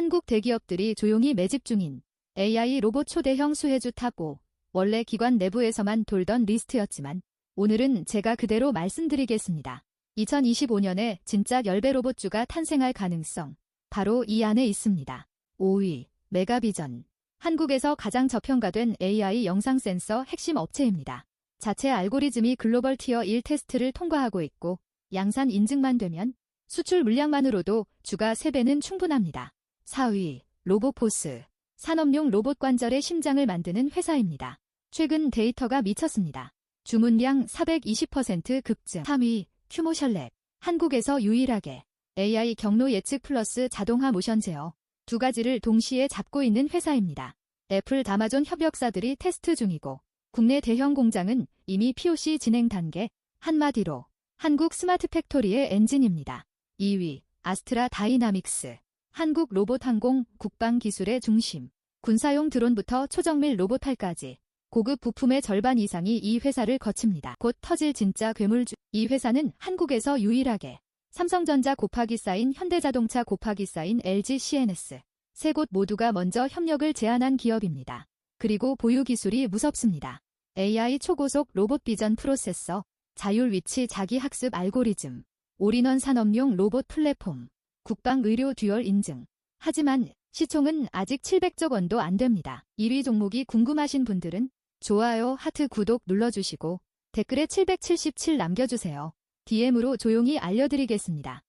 한국 대기업들이 조용히 매집 중인 AI 로봇 초대형 수혜주 탑5 원래 기관 내부에서만 돌던 리스트였지만 오늘은 제가 그대로 말씀드리겠습니다. 2025년에 진짜 열배 로봇주가 탄생할 가능성 바로 이 안에 있습니다. 5위 메가비전 한국에서 가장 저평가된 AI 영상 센서 핵심 업체입니다. 자체 알고리즘이 글로벌 티어 1 테스트를 통과하고 있고 양산 인증만 되면 수출 물량만으로도 주가 3배는 충분합니다. 4위 로보포스 산업용 로봇 관절의 심장을 만드는 회사입니다. 최근 데이터가 미쳤습니다. 주문량 420% 급증. 3위 큐모셜랩 한국에서 유일하게 AI 경로 예측 플러스 자동화 모션 제어 두 가지를 동시에 잡고 있는 회사입니다. 애플 다마존 협력사들이 테스트 중이고 국내 대형 공장은 이미 POC 진행 단계 한마디로 한국 스마트 팩토리의 엔진입니다. 2위 아스트라 다이나믹스 한국 로봇 항공 국방 기술의 중심 군사용 드론부터 초정밀 로봇팔까지 고급 부품의 절반 이상이 이 회사를 거칩니다. 곧 터질 진짜 괴물주. 이 회사는 한국에서 유일하게 삼성전자 곱하기 쌓인 현대자동차 곱하기 쌓인 LG CNS 세 곳 모두가 먼저 협력을 제안한 기업입니다. 그리고 보유 기술이 무섭습니다. AI 초고속 로봇 비전 프로세서, 자율 위치 자기 학습 알고리즘, 올인원 산업용 로봇 플랫폼, 국방 의료 듀얼 인증. 하지만 시총은 아직 700조 원도 안 됩니다. 1위 종목이 궁금하신 분들은 좋아요, 하트, 구독 눌러주시고 댓글에 777 남겨주세요. DM으로 조용히 알려드리겠습니다.